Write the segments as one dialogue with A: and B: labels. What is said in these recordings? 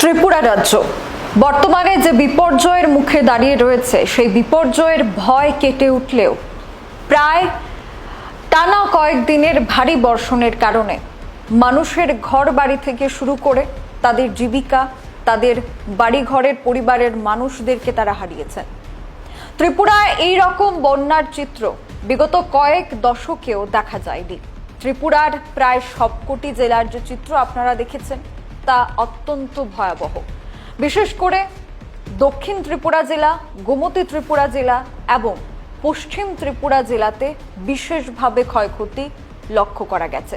A: ত্রিপুরা রাজ্য। বর্তমানে যে বিপর্যয়ের মুখে দাঁড়িয়ে রয়েছে, সেই বিপর্যয়ের ভয় কেটে উঠলেও প্রায় টানা কয়েকদিনের ভারী বর্ষণের কারণে মানুষের ঘর বাড়ি থেকে শুরু করে তাদের জীবিকা, তাদের বাড়িঘরের পরিবারের মানুষদেরকে তারা হারিয়েছেন। ত্রিপুরায় এই রকম বন্যার চিত্র বিগত কয়েক দশকেও দেখা যায়নি। ত্রিপুরার প্রায় সবকটি জেলার যে চিত্র আপনারা দেখেছেন তা অত্যন্ত ভয়াবহ। বিশেষ করে দক্ষিণ ত্রিপুরা জেলা, গোমতী ত্রিপুরা জেলা এবং পশ্চিম ত্রিপুরা জেলাতে বিশেষভাবে ক্ষয়ক্ষতি লক্ষ্য করা গেছে।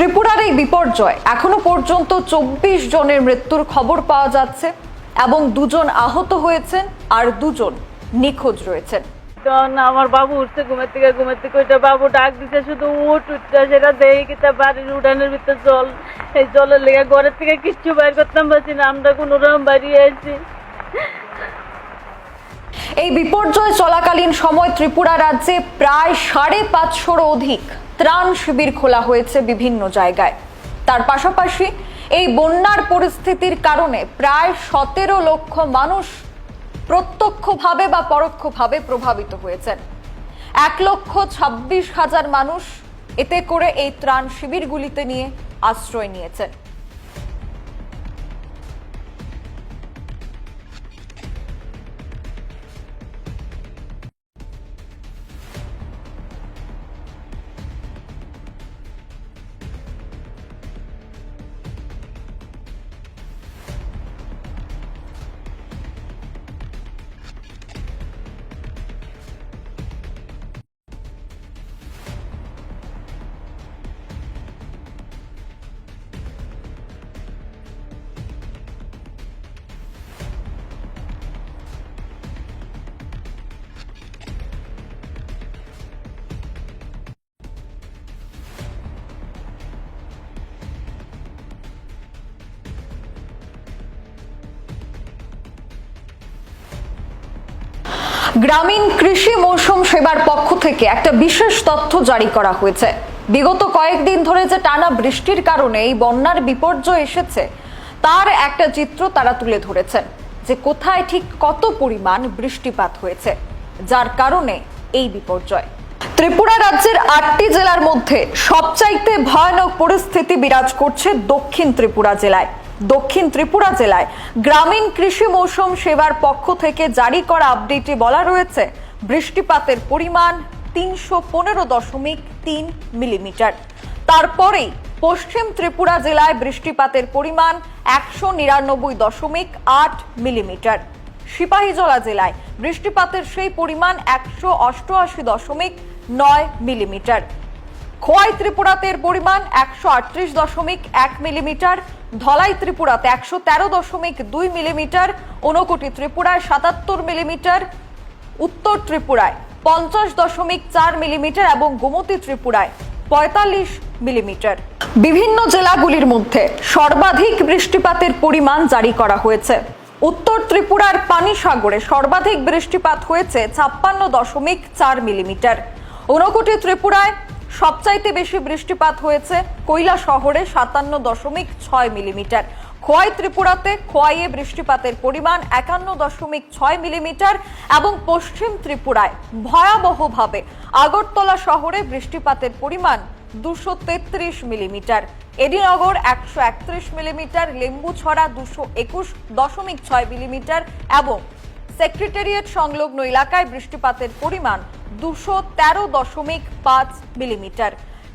A: ত্রিপুরার এই বিপর্যয় এখনও পর্যন্ত চব্বিশ জনের মৃত্যুর খবর পাওয়া যাচ্ছে এবং দুজন আহত হয়েছেন আর দুজন নিখোঁজ রয়েছেন।
B: তখন আমার বাবু উঠছে ঘুমের থেকে ঘুমের থেকে ওইটা বাবু ডাক দিছে, শুধু উঠ উঠতে সেটা দেই কিতা বাড়ির উঠানের ভিতর জল। এই জলের লেগে ঘরের থেকে কিচ্ছু বাইর করতাম পারছি না, আমরা কোনো রকম বাড়িয়ে আছি
A: এই বিপর্যয় চলাকালীন সময় ত্রিপুরা রাজ্যে প্রায় সাড়ে পাঁচশোর অধিক ত্রাণ শিবির খোলা হয়েছে বিভিন্ন জায়গায়। তার পাশাপাশি এই বন্যার পরিস্থিতির কারণে প্রায় সতেরো লক্ষ মানুষ প্রত্যক্ষভাবে বা পরোক্ষভাবে প্রভাবিত হয়েছেন। এক লক্ষ ছাব্বিশ হাজার মানুষ এতে করে এই ত্রাণ শিবিরগুলিতে নিয়ে আশ্রয় নিয়েছেন। গ্রামীণ কৃষি মৌসুম সেবার পক্ষ থেকে একটা বিশেষ তথ্য জারি করা হয়েছে। বিগত কয়েকদিন ধরে যে টানা বৃষ্টির কারণে এই বন্যার বিপর্যয় এসেছে, তার একটা চিত্র তারা তুলে ধরেছেন যে কোথায় ঠিক কত পরিমাণ বৃষ্টিপাত হয়েছে, যার কারণে এই বিপর্যয়। ত্রিপুরা রাজ্যের আটটি জেলার মধ্যে সবচাইতে ভয়ানক পরিস্থিতি বিরাজ করছে দক্ষিণ ত্রিপুরা জেলায়। দক্ষিণ ত্রিপুরা জেলায়। গ্রামীণ কৃষি মৌসুম সেবার পক্ষ থেকে জারি করা আপডেটে বলা রয়েছে, বৃষ্টিপাতের পরিমাণ তিনশো পনেরো দশমিক তিন মিলিমিটার। তারপরেই পশ্চিম ত্রিপুরা জেলায় বৃষ্টিপাতের পরিমাণ একশো নিরানব্বই দশমিক আট মিলিমিটার। সিপাহীজলা জেলায় বৃষ্টিপাতের সেই পরিমাণ একশো অষ্টআশি দশমিক নয় মিলিমিটার। খোয়াই ত্রিপুরাতে এর পরিমাণ একশো আটত্রিশ দশমিক এক মিলিমিটার, ধলাই ত্রিপুরাতে একশো তেরো দশমিক দুই মিলিমিটার ঊনকোটি ত্রিপুরায় সাতাত্তর মিলিমিটার, উত্তর ত্রিপুরায় পঞ্চাশ দশমিক চার মিলিমিটার এবং গোমতী ত্রিপুরায় পঁয়তাল্লিশ মিলিমিটার। বিভিন্ন জেলাগুলির মধ্যে সর্বাধিক বৃষ্টিপাতের পরিমাণ জারি করা হয়েছে। উত্তর ত্রিপুরার পানিসাগরে সর্বাধিক বৃষ্টিপাত হয়েছে ছাপ্পান্ন দশমিক চার মিলিমিটার। ঊনকোটি ত্রিপুরায় সবচাইতে বেশি বৃষ্টিপাত হয়েছে কৈলা শহরে সাতান্ন দশমিক ছয় মিলিমিটার। খোয়াই ত্রিপুরাতে খোয়াইয়ে বৃষ্টিপাতের পরিমাণ একান্ন দশমিক ছয় মিলিমিটার এবং পশ্চিম ত্রিপুরায় ভয়াবহভাবে আগরতলা শহরে বৃষ্টিপাতের পরিমাণ দুশো তেত্রিশ মিলিমিটার। এডিনগর একশো একত্রিশ মিলিমিটার, লেম্বুছড়া দুশো একুশ দশমিক ছয় মিলিমিটার এবং সেক্রেটারিয়েট সংলগ্ন এলাকায় বৃষ্টিপাতের পরিমাণ দুশো তেরো দশমিক পাঁচ মিলিমিটার।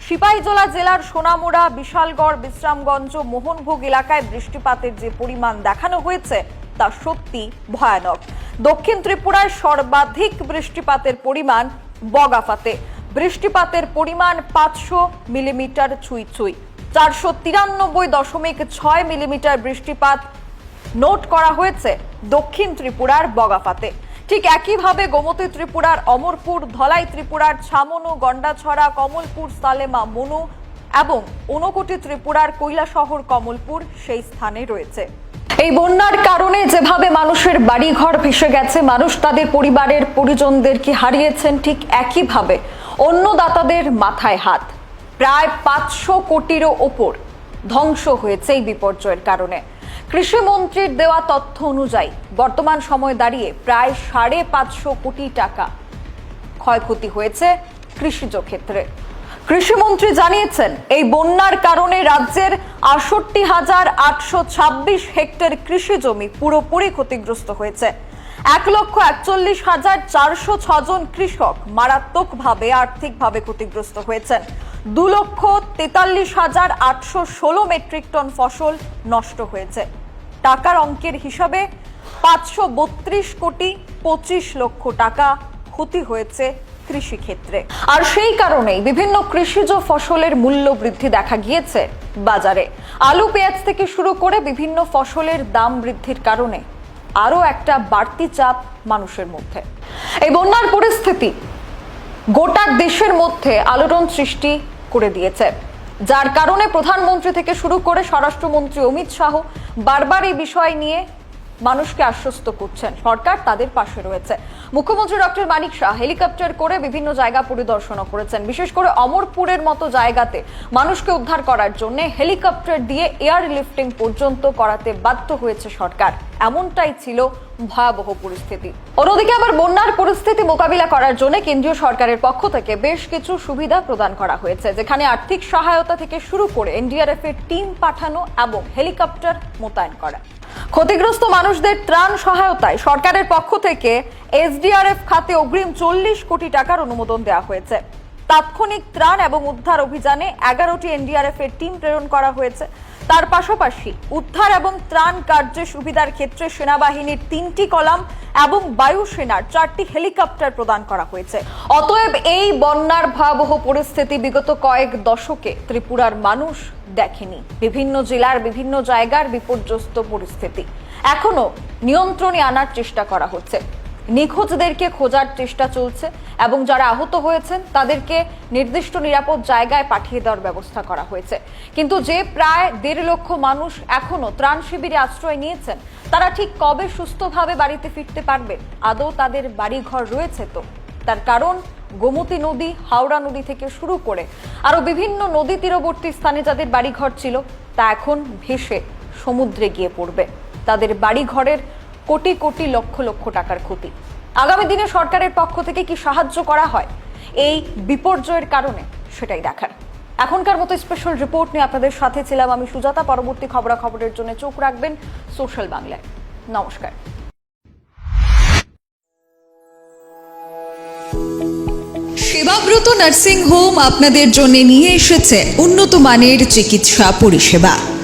A: সিপাহীজলা জেলার সোনামুড়া, বিশালগড়, বিশ্রামগঞ্জ, মোহনভোগ এলাকায় বৃষ্টিপাতের যে পরিমাণ দেখানো হয়েছে, তা সত্যি ভয়ানক। দক্ষিণ ত্রিপুরায় সর্বাধিক বৃষ্টিপাতের পরিমাণ বগাফাতে। বৃষ্টিপাতের পরিমাণ পাঁচশো মিলিমিটার ছুঁই ছুঁই। চারশো তিরানব্বই দশমিক ছয় মিলিমিটার বৃষ্টিপাত নোট করা হয়েছে দক্ষিণ ত্রিপুরার বগাফাতে। ঠিক একইভাবে গোমতী ত্রিপুরার অমরপুর, ধলাই ত্রিপুরার ছামনু, গন্ডাছড়া, কমলপুর, সালেমা, মনু এবং ঊনকোটি ত্রিপুরার কৈলাসহর, কমলপুর সেই স্থানে রয়েছে। এই বন্যার কারণে যেভাবে মানুষের বাড়িঘর ভেসে গেছে, মানুষ তাদের পরিবারের পরিজনদেরকে হারিয়েছেন ঠিক একইভাবে অন্য দাতাদের মাথায় হাত। প্রায় পাঁচশো কোটিরও ওপর ধ্বংস হয়েছে এই বিপর্যয়ের কারণে। কৃষিমন্ত্রীর দেওয়া তথ্য অনুযায়ী বর্তমান সময় দাঁড়িয়ে প্রায় সাড়ে পাঁচশো কোটি টাকা ক্ষয়ক্ষতি হয়েছে কৃষিজ ক্ষেত্রে। কৃষিমন্ত্রী জানিয়েছেন, এই বন্যার কারণে রাজ্যের আটষট্টি হাজার আটশো ছাব্বিশ হেক্টর কৃষি জমি পুরোপুরি ক্ষতিগ্রস্ত হয়েছে। এক লক্ষ একচল্লিশ হাজার চারশো ছজন কৃষক মারাত্মকভাবে, আর্থিকভাবে ক্ষতিগ্রস্ত হয়েছেন। দু লক্ষ তেতাল্লিশ হাজার আটশো ষোলো মেট্রিক টন ফসল নষ্ট হয়েছে। টাকার অঙ্কের হিসাবে পাঁচশো বত্রিশ কোটি পঁচিশ লক্ষ টাকা ক্ষতি হয়েছে কৃষি ক্ষেত্রে আর সেই কারণেই বিভিন্ন কৃষিজ ফসলের মূল্য বৃদ্ধি দেখা গিয়েছে বাজারে। আলু, পেঁয়াজ থেকে শুরু করে বিভিন্ন ফসলের দাম বৃদ্ধির কারণে আরও একটা বাড়তি চাপ মানুষের মধ্যে। এই বন্যার পরিস্থিতি গোটা দেশের মধ্যে আলোড়ন সৃষ্টি করে দিয়েছে। যার কারণে প্রধানমন্ত্রী থেকে শুরু করে স্বরাষ্ট্রমন্ত্রী অমিত শাহ বারবার এই বিষয় নিয়ে মানুষকে আশ্বস্ত করছেন। সরকার তাদের পাশে রয়েছে। মুখ্যমন্ত্রী ডক্টর মানিক শাহ হেলিকপ্টার করে বিভিন্ন জায়গা পরিদর্শনও করেছেন। বিশেষ করে অমরপুরের মতো জায়গাতে মানুষকে উদ্ধার করার জন্য হেলিকপ্টার দিয়ে এয়ার লিফটিং পর্যন্ত করাতে বাধ্য হয়েছে সরকার। এমনটাই ছিল ভয়াবহ পরিস্থিতি। অন্যদিকে আবার বন্যার পরিস্থিতি মোকাবিলা করার জন্য কেন্দ্রীয় সরকারের পক্ষ থেকে বেশ কিছু সুবিধা প্রদান করা হয়েছে, যেখানে আর্থিক সহায়তা থেকে শুরু করে এনডিআরএফ এর টিম পাঠানো এবং হেলিকপ্টার মোতায়েন করা। ক্ষতিগ্রস্ত মানুষদের ত্রাণ সহায়তায় সরকারের পক্ষ থেকে এসডিআরএফ খাতে অগ্রিম চল্লিশ কোটি টাকার অনুমোদন দেওয়া হয়েছে। তাৎক্ষণিক ত্রাণ এবং উদ্ধার অভিযানে এগারোটি এনডিআরএফ এর টিম প্রেরণ করা হয়েছে। তার পাশাপাশি উদ্ধার এবং ত্রাণ কার্যে সুবিধার ক্ষেত্রে সেনাবাহিনীর তিনটি কলাম এবং বায়ুসেনার চারটি হেলিকপ্টার প্রদান করা হয়েছে। অতএব এই বন্যার ভয়াবহ পরিস্থিতি বিগত কয়েক দশকে ত্রিপুরার মানুষ দেখেনি। বিভিন্ন জেলার বিভিন্ন জায়গার বিপর্যস্ত পরিস্থিতি। এখনও নিয়ন্ত্রণে আনার চেষ্টা করা হচ্ছে। নিখোঁজদেরকে খোঁজার চেষ্টা চলছে এবং যারা আহত হয়েছেন, তাদেরকে নির্দিষ্ট নিরাপদ জায়গায় পাঠিয়ে দেওয়ার ব্যবস্থা করা হয়েছে। কিন্তু যে প্রায় দেড় লক্ষ মানুষ এখনও ত্রাণ শিবিরে আশ্রয় নিয়েছেন, তারা ঠিক কবে সুস্থভাবে বাড়িতে ফিরতে পারবে আদৌ তাদের বাড়িঘর রয়েছে তো? তার কারণ, গোমতী নদী, হাওড়া নদী থেকে শুরু করে আরও বিভিন্ন নদী তীরবর্তী স্থানে যাদের বাড়িঘর ছিল, তা এখন ভেসে সমুদ্রে গিয়ে পড়বে। তাদের বাড়িঘরের কোটি কোটি লক্ষ লক্ষ টাকার ক্ষতি। আগামী দিনে সরকারের পক্ষ থেকে কি সাহায্য করা হয়? এই বিপর্যয়ের কারণে সেটাই দেখার। এখনকার মতো স্পেশাল রিপোর্ট নিয়ে আপনাদের সাথে ছিলাম আমি সুজাতা। পরবর্তী খবরাখবরের জন্য চোখ রাখবেন সোশ্যাল বাংলায়। নমস্কার।
C: সেবাব্রত নার্সিং হোম আপনাদের জন্য নিয়ে এসেছে উন্নত মানের চিকিৎসা পরিষেবা।